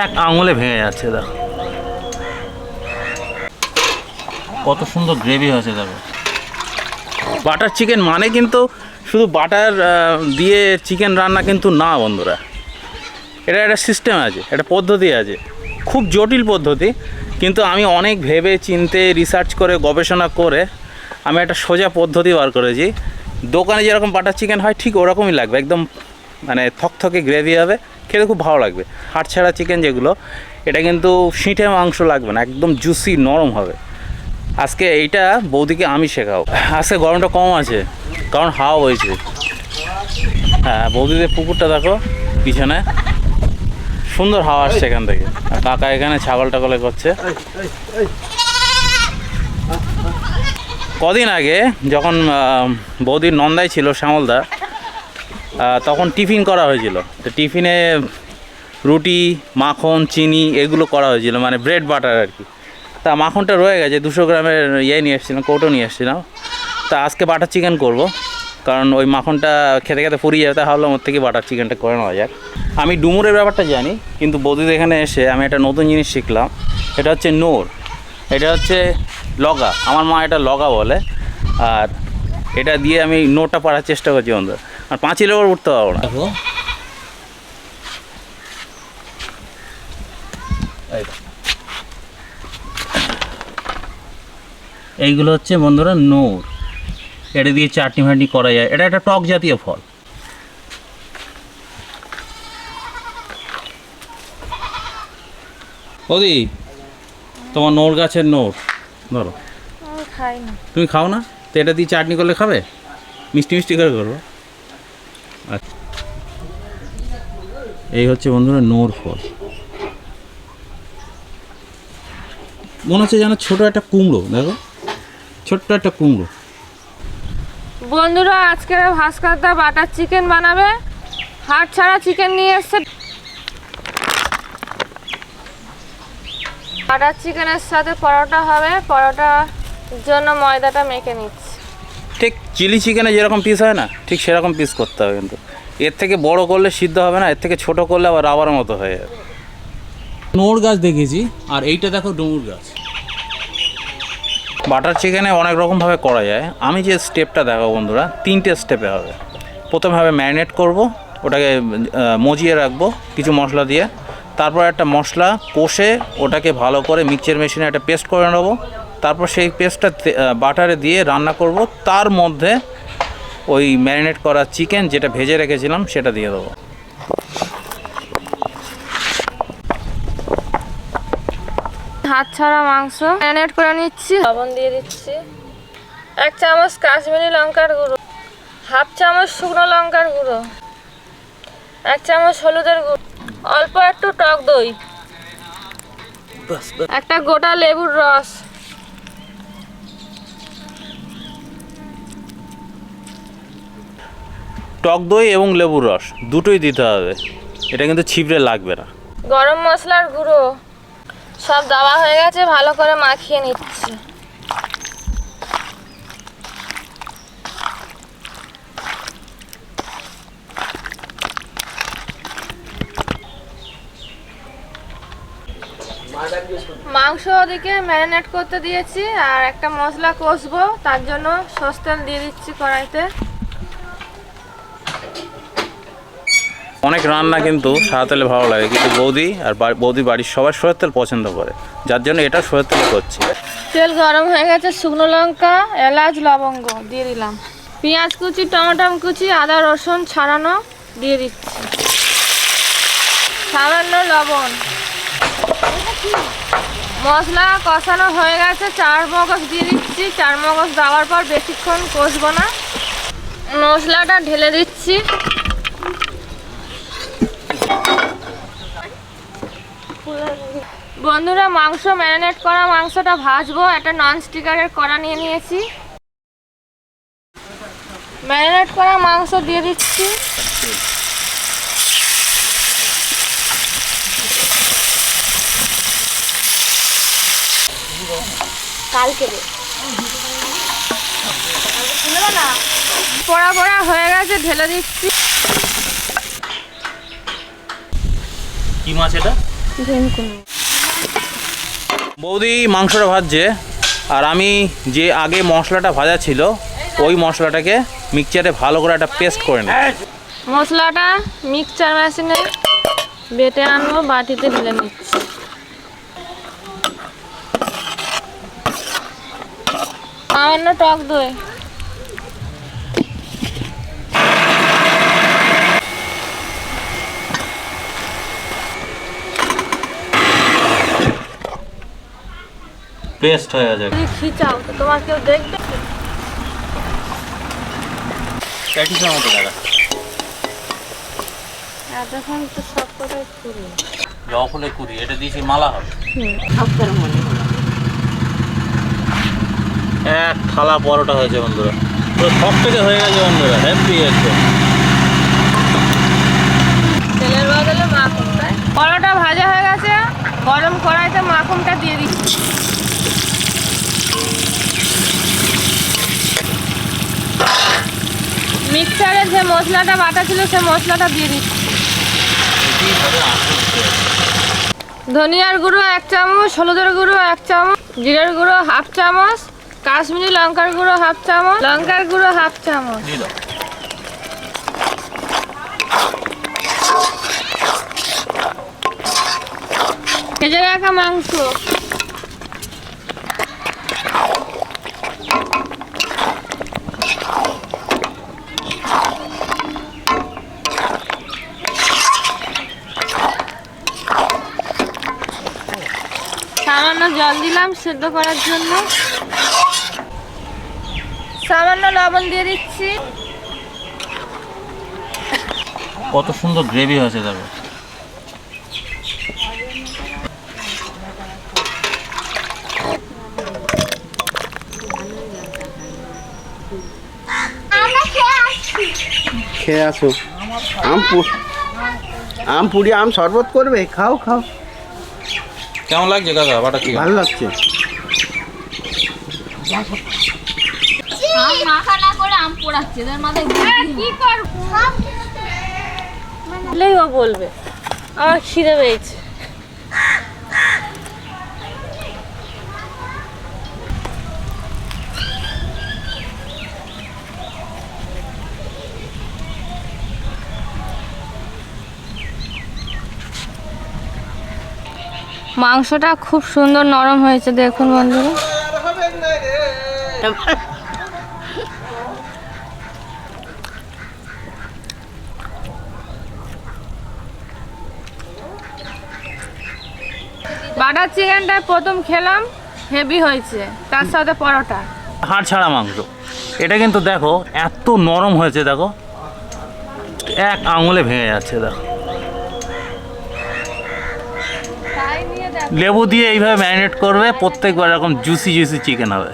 এক আঙুলে ভেঙে যাচ্ছে, দেখো। কত সুন্দর গ্রেভি হয়েছে, দেখো। বাটার চিকেন মানে কিন্তু শুধু বাটার দিয়ে চিকেন রান্না কিন্তু না, বন্ধুরা। এটা একটা সিস্টেম আছে, একটা পদ্ধতি আছে। খুব জটিল পদ্ধতি, কিন্তু আমি অনেক ভেবে, চিনতে রিসার্চ করে, গবেষণা করে, আমি একটা সোজা পদ্ধতি বার করেছি। দোকানে যেরকম বাটার চিকেন হয়, ঠিক ওরকমই লাগবে। একদম মানে থকথকে গ্রেভি হবে। খেতে খুব ভালো লাগবে। হাড় ছাড়া চিকেন যেগুলো, এটা কিন্তু সিঁটে মাংস লাগবে না, একদম জুসি নরম হবে। আজকে এইটা বৌদিকে আমি শেখাও আজকে গরমটা কম আছে, কারণ হাওয়া হয়েছে হ্যাঁ বৌদিদের পুকুরটা দেখো, পিছনে, সুন্দর হাওয়া আসছে এখান থেকে। কাকা এখানে ছাগল টাগলে করছে। কদিন আগে যখন বৌদির নন্দাই ছিল শ্যামলদা তখন টিফিন করা হয়েছিল। তো টিফিনে রুটি, মাখন, চিনি এগুলো করা হয়েছিল মানে ব্রেড বাটার আর কি। তা মাখনটা রয়ে গেছে, দুশো গ্রামের ইয়ে নিয়ে এসেছিলাম, কৌটো নিয়ে এসেছিলাম। তা আজকে বাটার চিকেন করব, কারণ ওই মাখনটা খেতে খেতে ফুরিয়ে যাবে, তা ভাবলাম ওর থেকে বাটার চিকেনটা করে নেওয়া যাক। আমি ডুমুরের ব্যাপারটা জানি, কিন্তু বৌদিদের এখানে এসে আমি একটা নতুন জিনিস শিখলাম এটা হচ্ছে নোর এটা হচ্ছে লগা, আমার মা এটা লগা বলে, আর এটা দিয়ে আমি নোটটা পাড়ার চেষ্টা করছি বন্ধু। আর পাঁচিলের ওপর উঠতে পারব না। দেখো। এইগুলো হচ্ছে বন্ধুরা নোর। এটা দিয়ে চাটনি ফাটনি করা যায়। এটা একটা টক জাতীয় ফল। ওদি তোমার নোর গাছের নোর। ধরো। আমি খাই না তুমি খাও না? তো এটা দিয়ে চাটনি করলে খাবে? মিষ্টি মিষ্টি করে করব। আচ্ছা। এই হচ্ছে বন্ধুরা নোর ফল। মনে হচ্ছে যেন ছোট একটা কুমড়ো, দেখো। ছোট্ট একটা কুমড়ো। বন্ধুরা, আজকে ভাস্করদা বাটার চিকেন বানাবে। হাট ছাড়া চিকেন নিয়ে এসছে। বাটার চিকেনের সাথে পরোটা হবে। পরোটার জন্য ময়দাটা মেখে নিচ্ছি। ঠিক চিলি চিকেনে যেরকম পিস হয় না ঠিক সেরকম পিস করতে হবে কিন্তু। এর থেকে বড় করলে সিদ্ধ হবে না এর থেকে ছোট করলে আবার রাবার মতো হয়ে যাবে। নোর গাছ দেখেছি আর এইটা দেখো ডুমুর গাছ। বাটার চিকেনে অনেক রকমভাবে করা যায়। আমি যে স্টেপটা দেখাবো বন্ধুরা তিনটে স্টেপে হবে। প্রথমে হবে ম্যারিনেট করব ওটাকে মজিয়ে রাখব কিছু মশলা দিয়ে। তারপর একটা মশলা কষে ওটাকে ভালো করে মিক্সচার মেশিনে একটা পেস্ট করে নেব। তারপর সেই পেস্টটা বাটারে দিয়ে রান্না করব। তার মধ্যে ওই ম্যারিনেট করা চিকেন যেটা ভেজে রেখেছিলাম সেটা দিয়ে দেবো। হাত ছাড়া মাংস। ম্যারিনেট করে নিচ্ছি। লবণ দিয়ে দিচ্ছি। এক চামচ কাশ্মীরি লঙ্কার গুঁড়ো। হাফ চামচ শুকনো লঙ্কার গুঁড়ো। এক চামচ হলুদের গুঁড়ো। অল্প একটু টক দই। একটা গোটা লেবুর রস। টক দই এবং লেবুর রস, দুটোই দিতে হবে। এটা কিন্তু ছিপড়ে লাগবে না। গরম মশলার গুঁড়ো। সব দেওয়া হয়ে গেছে, ভালো করে মাখিয়ে নিচ্ছি। মাংস ওদিকে ম্যারিনেট করতে দিয়েছি, আর একটা মশলা কষবো, তার জন্য সস তেল দিয়ে দিচ্ছি কড়াইতে। অনেক রান্না কিন্তু সাদা তেলে ভালো লাগে, কিন্তু বৌদি আর বৌদি বাড়ির সবাই সরের তেল পছন্দ করে, যার জন্য এটা সরের তেলে করছি। তেল গরম হয়ে গেছে, শুকনো লঙ্কা, এলাচ, লবঙ্গ দিয়ে দিলাম। পেঁয়াজ কুচি, টমেটো কুচি, আদা, রসুন ছাড়ানো দিয়ে দিচ্ছি। সামান্য লবণ। মশলা কষানো হয়ে গেছে, চার মগজ দিয়ে দিচ্ছি। চার মগজ দেওয়ার পর বেশিক্ষণ কষবো না। মশলাটা ঢেলে দিচ্ছি। বন্ধুরা মাংস ম্যারিনেট করা মাংসটা ভাজবো। একটা নন স্টিকারের কড়া নিয়ে নিয়েছি। ম্যারিনেট করা মাংস দিয়ে দিচ্ছি। কালকে পড়া পড়া হয়ে গেছে ঢেলে দিচ্ছি। কি মাছ এটা? বৌদি মাংসটা ভাজছে আর আমি যে আগে মশলাটা ভাজা ছিল ওই মশলাটাকে মিক্সচারে ভালো করে একটা পেস্ট করে নিই মশলাটা মিক্সচার মেশিনে বেটে আনব বাটিতে ঢেলে নিচ্ছি। সামান্য টক দই। পেস্ট হয়ে যদি খিচাও তো তোমার কেউ দেখবে? প্যাটিসের মতো দেখা। এতক্ষণ তো সব কটাই পুরো জবা ফুলের কুড়ি এটা দিয়েছি মালা হবে। এক থালা পরোটা হয়েছে বন্ধুরা। তো সব থেকে হয়ে গেছে বন্ধুরা হ্যাপি একদম। তেলের বদলে মাখন তাই পরোটা ভাজা হয়ে গেছে গরম কড়াইতে মাখনটা দিয়ে দিচ্ছি। মিক্সারে যে মশলাটা বাটা ছিল সে মশলাটা দিয়ে দিচ্ছি। ধনিয়ার গুঁড়ো এক চামচ হলুদের গুঁড়ো এক চামচ জিরের গুঁড়ো হাফ চামচ কাশ্মীরি লঙ্কার গুঁড়ো হাফ চামচ লঙ্কার গুঁড়ো হাফ চামচ। ভেজে রাখা মাংস। সামান্য জল দিলাম সেদ্ধ করার জন্য। সামান্য লবণ দিয়ে দিচ্ছি। কত সুন্দর গ্রেভি হয়েছে দেখো। খেয়ে আসো। আম আম পুড়ি আম শরবত করবে? খাও খাও। কেমন লাগছে কাকা বাটা চিকেন? ভালো লাগছে। বলবে। আর খিদে করে আম পোড়াচ্ছে এদের মাথায় কি করব বললেই ও বলবে আমার খিদে পেয়েছে মাংসটা খুব সুন্দর নরম হয়েছে, দেখুন বন্ধুরা। বাটার চিকেনটা প্রথম খেলাম, হেভি হয়েছে, তার সাথে পরোটা। হাড় ছাড়া মাংস। এটা কিন্তু দেখো, এত নরম হয়েছে, দেখো। এক আঙুলে ভেঙে যাচ্ছে, দেখো। লেবু দিয়ে এইভাবে ম্যারিনেট করবে প্রত্যেকবার এরকম জুসি জুসি চিকেন হবে।